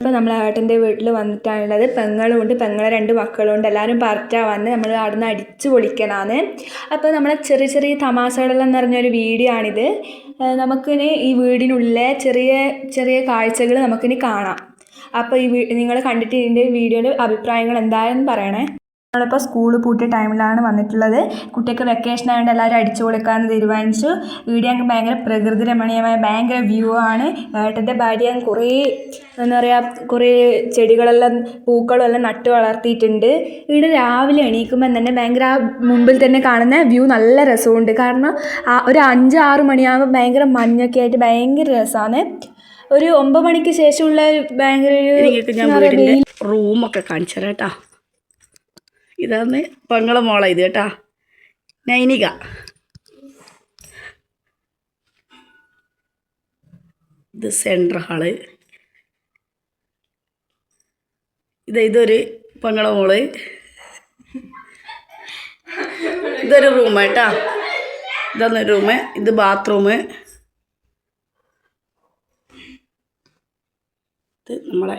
ഇപ്പോൾ നമ്മൾ ഏട്ടന്റെ വീട്ടിൽ വന്നിട്ടാണുള്ളത്. പെങ്ങളും ഉണ്ട് പെങ്ങളെ രണ്ട് മക്കളും ഉണ്ട് എല്ലാവരും പററ്റാ വന്ന് നമ്മൾ അവിടുന്ന് അടിച്ച് പൊളിക്കണമെന്ന് അപ്പോൾ നമ്മളെ ചെറിയ ചെറിയ തമാശകളെല്ലാം നിറഞ്ഞൊരു വീഡിയോ ആണിത്. നമുക്കിനി ഈ വീടിനുള്ളിലെ ചെറിയ ചെറിയ കാഴ്ചകൾ നമുക്കിനി കാണാം. അപ്പോൾ ഈ നിങ്ങൾ കണ്ടിട്ട് ഇതിന്റെ വീഡിയോയുടെ അഭിപ്രായങ്ങൾ എന്തായാലും പറയണേ. നമ്മളിപ്പോൾ സ്കൂൾ പൂട്ടിയ ടൈമിലാണ് വന്നിട്ടുള്ളത്. കുട്ടികൾക്ക് വെക്കേഷൻ ആയതുകൊണ്ട് എല്ലാവരും അടിച്ചു കൊടുക്കാമെന്ന് തീരുമാനിച്ചു. വീഡിയോ ഞങ്ങൾക്ക് ഭയങ്കര പ്രകൃതി രമണീയമായ ഭയങ്കര വ്യൂ ആണ്. ഏട്ടന്റെ ഭാര്യ കുറേ എന്താ പറയുക കുറേ ചെടികളെല്ലാം പൂക്കളും എല്ലാം നട്ട് വളർത്തിയിട്ടുണ്ട്. ഇവിടെ രാവിലെ എണീക്കുമ്പോൾ തന്നെ ഭയങ്കര ആ മുമ്പിൽ തന്നെ കാണുന്ന വ്യൂ നല്ല രസമുണ്ട്. കാരണം ഒരു അഞ്ച് ആറ് മണിയാകുമ്പോൾ ഭയങ്കര മഞ്ഞൊക്കെ ആയിട്ട് ഭയങ്കര രസമാണ് ഒരു ഒമ്പത് മണിക്ക് ശേഷമുള്ള ഭയങ്കര ഒരു റൂമൊക്കെ കാണിച്ചു തരാം കേട്ടാ. ഇതാണ് പെങ്ങളെ മോളെ ഇത് കേട്ടാ. നൈനിക. ഇത് സെൻട്രൽ ഹാൾ ഇത് ഇതൊരു പെങ്ങളെ മോൾ. ഇതൊരു റൂമ് കേട്ടാ ഇതാണ് റൂമ് ഇത് ബാത്റൂമ് ഇത് നമ്മളെ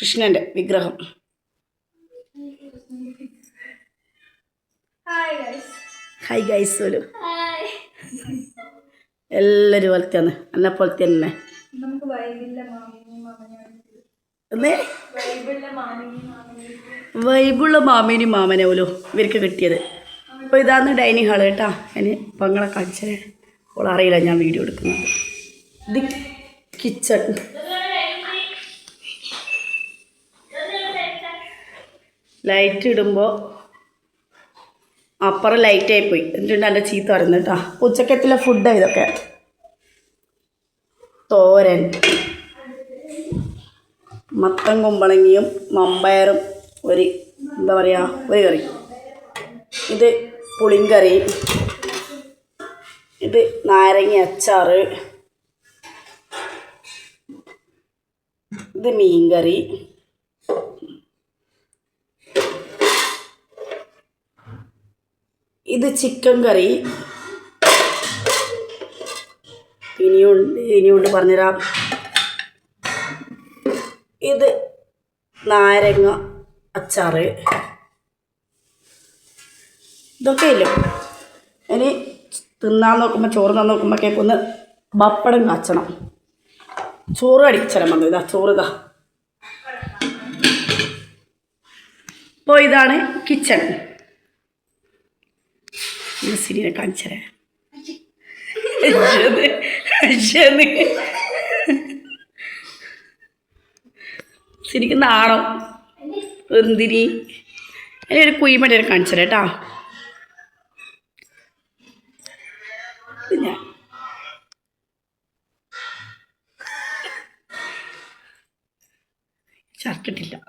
കൃഷ്ണന്റെ വിഗ്രഹം. ഹായ് ഗൈസ് ഒരു എല്ലാവരും പോലത്തെയാണ്. എന്നെ പോലെ തന്നെ വൈബുള്ള മാമേനും മാമനെ പോലും ഇവർക്ക് കിട്ടിയത്. അപ്പോൾ ഇതാണ് ഡൈനിങ് ഹാൾ കേട്ടാ. അതിന് പങ്ങളെ കാണിച്ചേ അപ്പോൾ അറിയില്ല ഞാൻ വീഡിയോ എടുക്കുന്നത്. The kitchen. ലൈറ്റ് ഇടുമ്പോൾ അപ്പുറം ലൈറ്റായി പോയി. എന്നിട്ടുണ്ട് എന്റെ ചീത്ത പറയുന്നത് കേട്ടോ. ഉച്ചക്കത്തിലെ ഫുഡാണ് ഇതൊക്കെ. തോരൻ. മത്തൻ കുമ്പളങ്ങിയും മമ്പയറും ഒരു എന്താ പറയുക ഒരു കറി. ഇത് പുളിങ്കറി. ഇത് നാരങ്ങ അച്ചാറ്. ഇത് മീൻകറി. ഇത് ചിക്കൻ കറി. ഇനിയുണ്ട് ഇനിയുണ്ട് പറഞ്ഞുതരാം. ഇത് നാരങ്ങ അച്ചാർ ഇതൊക്കെ ഇല്ല? ഇനി തിന്നാൻ നോക്കുമ്പോൾ ചോറ് തന്നാൽ നോക്കുമ്പോൾ ഒന്ന് പപ്പടം കാച്ചണം. ചോറ് അടിച്ചരം വന്നു ഇതാ ചോറ് ഇതാ. അപ്പോൾ ഇതാണ് കിച്ചൺ. സിനിമ കാണിച്ചരേ. ശരിക്കും നാണം. എന്തിരി അതിനൊരു ഒരു കുയിമടി കാണിച്ചു കേട്ടാ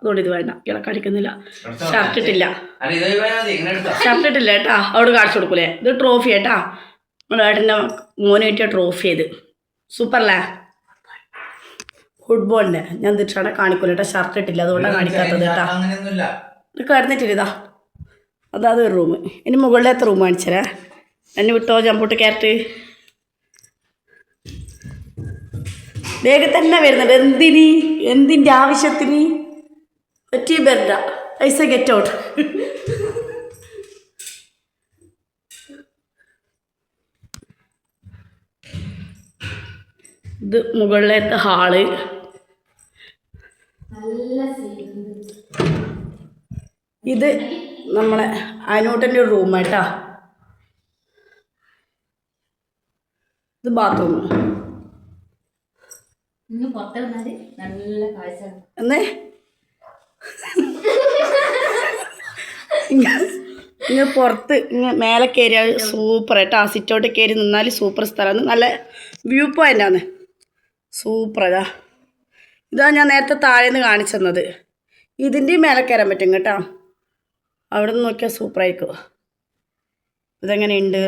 അതുകൊണ്ട് ഇത് വേണ്ട. ഇയാളെ കാണിക്കുന്നില്ല ഷർട്ട് ഇട്ടില്ല. ഷർട്ട് ഇട്ടില്ല കേട്ടാ. അവിടെ കാണിച്ചു കൊടുക്കൂലേ? ഇത് ട്രോഫി ഏട്ടാ നമ്മുടെ ഏട്ടന്റെ മോന് കിട്ടിയ ട്രോഫി ഇത്. സൂപ്പറല്ലേ ഫുട്ബോളിന്റെ ഞാൻ തിരിച്ചാണ് കാണിക്കൂല കേട്ടോ. ഷർട്ട് ഇട്ടില്ല. അതുകൊണ്ടാണ് കാണിക്കാത്തത് കേട്ടാ. അങ്ങനെയൊന്നുമില്ല. ഇത് കിടന്നിട്ടില്ല ഇതാ. അതാത് ഒരു റൂം ഇനി മുകളിലത്തെ റൂം കാണിച്ചരാ. എന്നെ വിട്ടോ ജമ്പൂട്ട് ക്യാരറ്റ് വേഗം തന്നെ വരുന്നുണ്ട് എന്തിന്? എന്തിന്റെ ആവശ്യത്തിന്? പറ്റിയ ബെർഡ. ഐസ ഗെറ്റ് ഔട്ട് ഇത് മുകളിലത്തെ ഹാൾ. ഇത് നമ്മളെ അനൂട്ടന്റെ ഒരു റൂം ആയിട്ടാ. ഇത് ബാത്റൂം എന്നേ? ഇങ്ങനെ പുറത്ത് ഇങ്ങനെ മേലെ കയറിയാൽ സൂപ്പർ കേട്ടോ. ആ സിറ്റൗട്ട് കയറി നിന്നാൽ സൂപ്പർ സ്ഥലമാണ്. നല്ല വ്യൂ പോയിന്റ് ആണ്. സൂപ്പർ അതാ ഇതാ ഞാൻ നേരത്തെ താഴെ നിന്ന് കാണിച്ചു തന്നത് ഇതിന്റെയും മേലെ കയറാൻ പറ്റും കേട്ടോ. അവിടെ നിന്ന് നോക്കിയാൽ സൂപ്പറായിരിക്കും ഇതെങ്ങനെയുണ്ട്?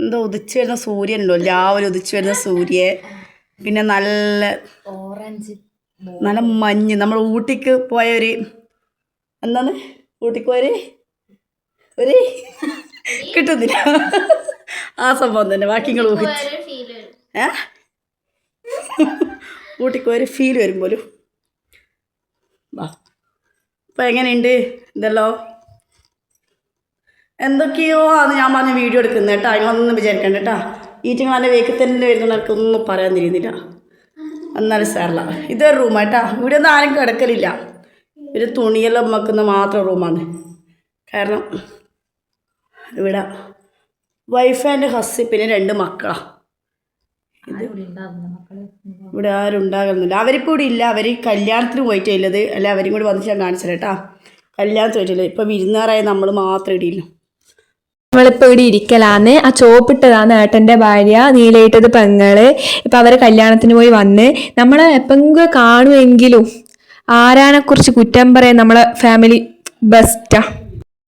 എന്താ ഉദിച്ചു വരുന്ന സൂര്യൻ ഉണ്ടോ രാവിലെ ഉദിച്ചു വരുന്ന സൂര്യൻ. പിന്നെ നല്ല ഓറഞ്ച് നല്ല മഞ്ഞ്. നമ്മൾ ഊട്ടിക്ക് പോയ ഒരു എന്താണ്? ഊട്ടിക്ക് പോയൊരു ഒരു കിട്ടുന്നില്ല. ആ സംഭവം തന്നെ. വാക്കിങ്ങൾ ഊഹിച്ചു. ഏ? ഊട്ടിക്ക് ഒരു ഫീൽ വരും പോലും. വാ. ഇപ്പം എങ്ങനെയുണ്ട്? ഇതല്ലോ. എന്തൊക്കെയോ അത് ഞാൻ പറഞ്ഞ വീഡിയോ എടുക്കുന്നത് കേട്ടോ. അതിനൊന്നും വിചാരിക്കണ്ട കേട്ടോ. ഈറ്റങ്ങളെ വേക്ക് തന്നെ വരുന്നവർക്കൊന്നും പറയാൻ തിരിയുന്നില്ല. എന്നാലും സാറില്ല. ഇതൊരു റൂമായിട്ടാ ഇവിടെ ഒന്നും ആരും കിടക്കലില്ല. ഒരു തുണിയെല്ലാം വെക്കുന്ന മാത്രം റൂമാണ് കാരണം ഇവിടെ വൈഫ് ആൻഡ് ഹസ് പിന്നെ രണ്ട് മക്കളാണ് ഇവിടെ ആരും ഉണ്ടാകുന്നില്ല അവരിപ്പോൾ ഇവിടെ ഇല്ല. അവർ കല്യാണത്തിന് പോയിട്ടേ ഇല്ലത് അല്ല അവരും കൂടി വന്നിട്ട് ഞാൻ കാണിച്ചു കേട്ടാ. കല്യാണത്തിന് പോയിട്ടില്ല ഇപ്പം വിരുന്നാറായ നമ്മൾ മാത്രം ഇടിയില്ല നമ്മളിപ്പോൾ ഇവിടെ ഇരിക്കലാന്ന്. ആ ചോപ്പിട്ടതാണ് ഏട്ടന്റെ ഭാര്യ നീലയിട്ടത് പെങ്ങൾ. ഇപ്പം അവരെ കല്യാണത്തിന് പോയി വന്ന് നമ്മളെ എപ്പെങ്കിലും കാണുമെങ്കിലും ആരാനെക്കുറിച്ച് കുറ്റം പറയാൻ നമ്മളെ ഫാമിലി ബെസ്റ്റാ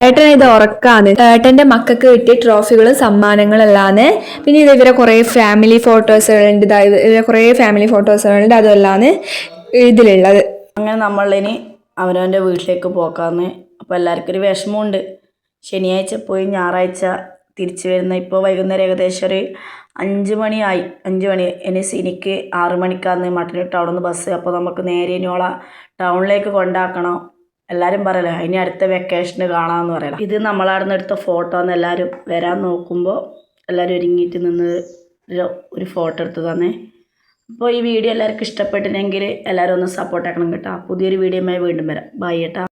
ഏട്ടൻ ഇത് ഉറക്കാണ്. ഏട്ടന്റെ മക്കൾക്ക് കിട്ടിയ ട്രോഫികളും സമ്മാനങ്ങളും സമ്മാനങ്ങളെല്ലാന്ന് പിന്നെ ഇത് ഇവരെ കുറേ ഫാമിലി ഫോട്ടോസുകളുണ്ട് ഇവരെ കുറേ ഫാമിലി ഫോട്ടോസുകളുണ്ട് അതെല്ലാമാണ് ഇതിലുള്ളത്. അങ്ങനെ നമ്മളിനി അവനവന്റെ വീട്ടിലേക്ക് പോക്കാന്ന്. അപ്പോൾ എല്ലാവർക്കും ഒരു വിഷമമുണ്ട്. ശനിയാഴ്ച പോയി ഞായറാഴ്ച തിരിച്ചു വരുന്ന ഇപ്പോൾ വൈകുന്നേരം ഏകദേശം ഒരു അഞ്ച് മണിയായി. അഞ്ച് മണി. ഇനി സിനിക്ക് ആറ് മണിക്കാന്ന് മട്ടന്നൂർ ടൗണിൽ നിന്ന് ബസ്. അപ്പോൾ നമുക്ക് നേരെ ഇനിയോള ടൗണിലേക്ക് കൊണ്ടാക്കണം. എല്ലാവരും പറയലോ ഇനി അടുത്ത വെക്കേഷന് കാണാമെന്ന് പറയலாம் ഇത് നമ്മളവിടുന്ന് എടുത്ത ഫോട്ടോ എന്ന് എല്ലാവരും വരാൻ നോക്കുമ്പോൾ എല്ലാവരും ഒരുങ്ങിയിട്ട് നിന്ന് ഒരു ഫോട്ടോ എടുത്ത് തന്നെ അപ്പോൾ ഈ വീഡിയോ എല്ലാവർക്കും ഇഷ്ടപ്പെട്ടില്ലെങ്കിൽ എല്ലാവരും ഒന്ന് സപ്പോർട്ട് ആക്കണം കേട്ടോ. പുതിയൊരു വീഡിയോയുമായി വീണ്ടും വരാം. ബൈ കേട്ടോ